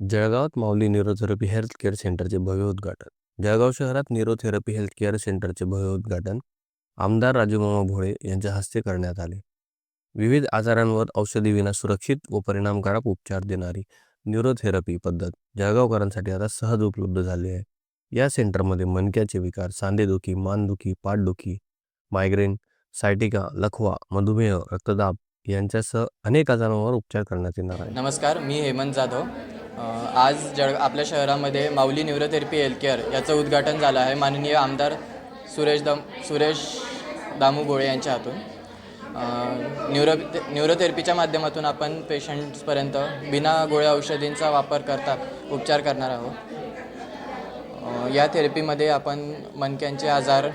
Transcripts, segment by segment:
जळगावात माऊली neurotherapy health care सेंटरचे भव्य उद्घाटन. जळगाव शहरात न्यूरोथेरपी हेल्थ केअर सेंटरचे भव्य उद्घाटन आमदार राजूमामा भोळे यांच्या हस्ते करण्यात आले. विविध आजारांवर औषधीविना सुरक्षित व परिणामकारक उपचार देणारी न्यूरोथेरपी पद्धत जळगावकरांसाठी आता सहज उपलब्ध झाली आहे. या सेंटरमध्ये मणक्याचे विकार सांधेदुखी मानदुखी पाठदुखी मायग्रेन सायटिका लखवा मधुमेह रक्तदाब यांच्यासह अनेक आजारांवर उपचार करण्यात येणार आहे नमस्कार मी हेमंत जाधव. आज जळ आपल्या शहरामध्ये माऊली न्यूरोथेरपी हेल्थ केअर याचं उद्घाटन झालं आहे माननीय आमदार सुरेश दम सुरेश दामू गोळे यांच्या हातून. न्यूरो न्यूरोथेरपीच्या माध्यमातून आपण पेशंट्सपर्यंत बिना गोळ्या औषधींचा वापर करता उपचार करणार आहोत. या थेरपीमध्ये आपण मणक्यांचे आजार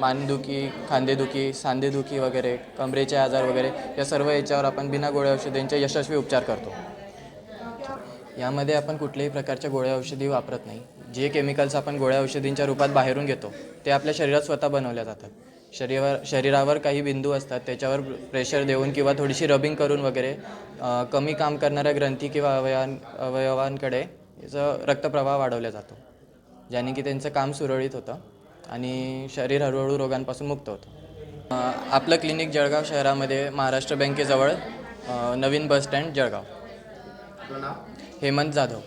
मानदुखी खांदेदुखी सांधेदुखी वगैरे कमरेचे आजार वगैरे या सर्व याच्यावर आपण बिना गोळ्या औषधींचे यशस्वी उपचार करतो. यामध्ये आपण कुठल्याही प्रकारच्या गोळ्या औषधी वापरत नाही. जे केमिकल्स आपण गोळ्या औषधींच्या रूपात बाहेरून घेतो ते आपल्या शरीरात स्वतः बनवल्या जातात. शरीरावर शरीरावर काही बिंदू असतात त्याच्यावर प्रेशर देऊन किंवा थोडीशी रबिंग करून वगैरे कमी काम करणाऱ्या ग्रंथी किंवा अवयवां अवयवांकडे याचा रक्तप्रवाह वाढवला जातो. ज्याने की त्यांचं काम सुरळीत होतं आणि शरीर हळूहळू रोगांपासून मुक्त होतं. आपलं क्लिनिक जळगाव शहरामध्ये महाराष्ट्र बँकेजवळ नवीन बस स्टँड जळगाव. हेमंत जाधव.